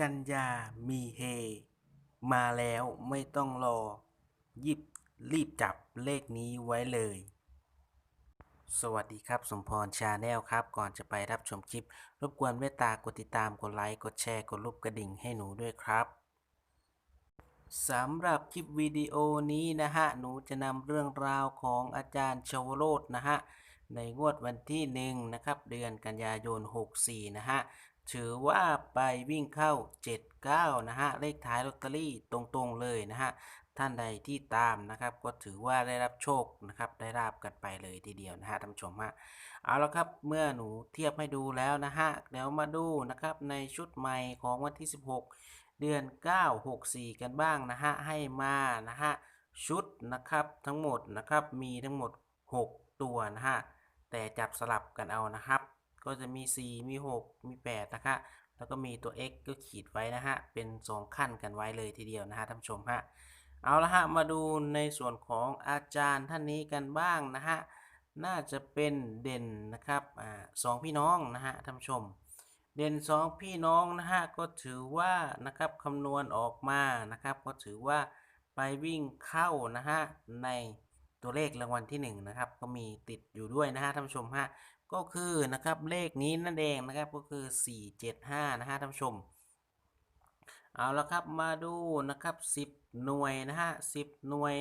กันยามีเฮ มาแล้วไม่ต้องรอ ยิบรีบจับเลขนี้ไว้เลย สวัสดีครับ สมพรชาแนลครับ ก่อนจะไปรับชมคลิป รบกวนเมตตากดติดตาม กดไลค์ กดแชร์ กดรูปกระดิ่งให้หนูด้วยครับสำหรับคลิปวิดีโอนี้นะฮะ หนูจะนำเรื่องราวของอาจารย์ชวโรจน์นะฮะ ในงวดวันที่หนึ่งนะครับ เดือนกันยายน 64 นะฮะ ถือว่าไปวิ่งเข้า 79 นะฮะ เลขท้ายลอตเตอรี่ตรงๆเลยนะฮะ ท่านใดที่ตามนะครับ ก็ถือว่าได้รับโชคนะครับ ได้ราบกันไปเลยทีเดียวนะฮะท่านผู้ชมฮะ เอาละครับ เมื่อหนูเทียบให้ดูแล้วนะฮะ เดี๋ยวมาดูนะครับในชุดใหม่ของวันที่ 16 เดือน 9 64 กันบ้างนะฮะ ให้มานะฮะ ชุดนะครับทั้งหมดนะครับ มีทั้งหมด 6 ตัวนะฮะ แต่จับสลับกันเอานะครับ ก็จะมี 4 มี 6 มี 8 นะคะ แล้วก็มีตัว x ก็ขีดไว้นะฮะ เป็น 2 ขั้นกันไว้เลยทีเดียวนะฮะท่านผู้ชมฮะ เอาละฮะ มาดูในส่วนของอาจารย์ท่านนี้กันบ้างนะฮะ น่าจะเป็นเด่นนะครับอ่าสองพี่น้องนะฮะท่านผู้ชม เด่นสองพี่น้องนะฮะ ก็ถือว่านะครับคำนวณออกมานะครับ ก็ถือว่าไปวิ่งเข้านะฮะใน ตัวเลขรางวัลที่หนึ่งนะครับ ก็มีติดอยู่ด้วยนะฮะท่านผู้ชมฮะก็คือนะครับเลขนี้นั่นเองนะครับก็คือ 475 นะฮะท่านผู้ชม เอาละครับมาดูนะครับ 10 หน่วยนะฮะ10 หน่วย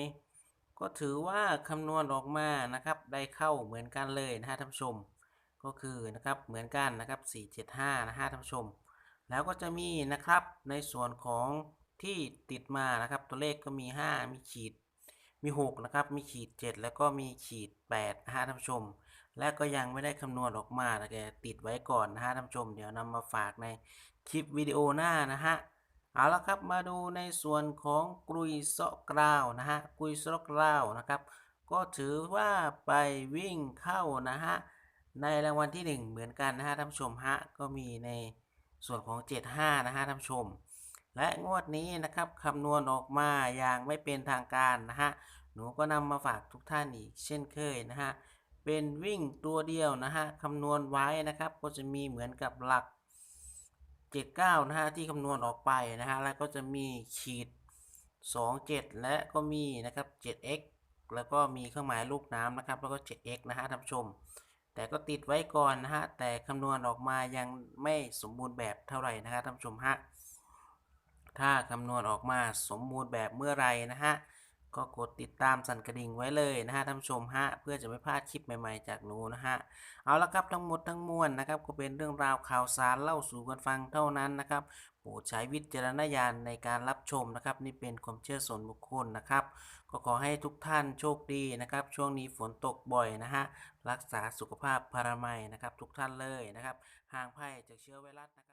ก็ถือว่าคำนวณออกมานะครับได้เข้าเหมือนกันเลยนะฮะท่านผู้ชม ก็คือนะครับเหมือนกันนะครับ 475 นะฮะท่านผู้ชม แล้วก็จะมีนะครับในส่วนของที่ติดมานะครับตัวเลขก็มี 5 มีขีด มี 6 นะครับ มีขีด 7 แล้วก็มีขีด8นะฮะท่านผู้ชม และก็ยังไม่ได้คำนวณออกมาแต่แกติดไว้ก่อนนะฮะท่านผู้ชม เดี๋ยวนำมาฝากในคลิปวิดีโอหน้านะฮะ เอาละครับ มาดูในส่วนของกรุยเซาะกราวนะฮะกรุยเซาะกราวนะครับ ก็ถือว่าไปวิ่งเข้านะฮะ ในรางวัลที่ 1 เหมือนกันนะฮะท่านผู้ชมฮะ ก็มีในส่วนของ 75 นะฮะท่านผู้ชม และงวดนี้นะครับคำนวณออกมาอย่างไม่เป็นทางการนะฮะหนูก็นำมาฝากทุกท่านอีกเช่นเคยนะฮะเป็นวิ่งตัวเดียวนะฮะคำนวณไว้นะครับ ก็จะมีเหมือนกับหลัก 79 นะฮะที่คำนวณออกไปนะฮะแล้วก็จะมีขีด 27 และก็มีนะครับ 7x แล้วก็มีเครื่องหมายลูกน้ำนะครับ แล้วก็ 7x นะฮะท่านผู้ชม แต่ก็ติดไว้ก่อนนะฮะแต่คำนวณออกมายังไม่สมบูรณ์แบบเท่าไหร่นะฮะท่านผู้ชมฮะ ถ้าคำนวณออกมาสมบูรณ์แบบเมื่อไรนะฮะ ก็กดติดตามสั่นกระดิ่งไว้เลยนะฮะท่านผู้ชมฮะ เพื่อจะไม่พลาดคลิปใหม่ๆจากหนูนะฮะ เอาละครับทั้งหมดทั้งมวลนะครับ ก็เป็นเรื่องราวข่าวสารเล่าสู่กันฟังเท่านั้นนะครับโปรดใช้วิจารณญาณในการรับชมนะครับ นี่เป็นความเชื่อส่วนบุคคลนะครับ ก็ขอให้ทุกท่านโชคดีนะครับ ช่วงนี้ฝนตกบ่อยนะฮะรักษาสุขภาพพารามัยนะครับ ทุกท่านเลยนะครับห่างไพ่จากเชื้อไวรัสนะครับ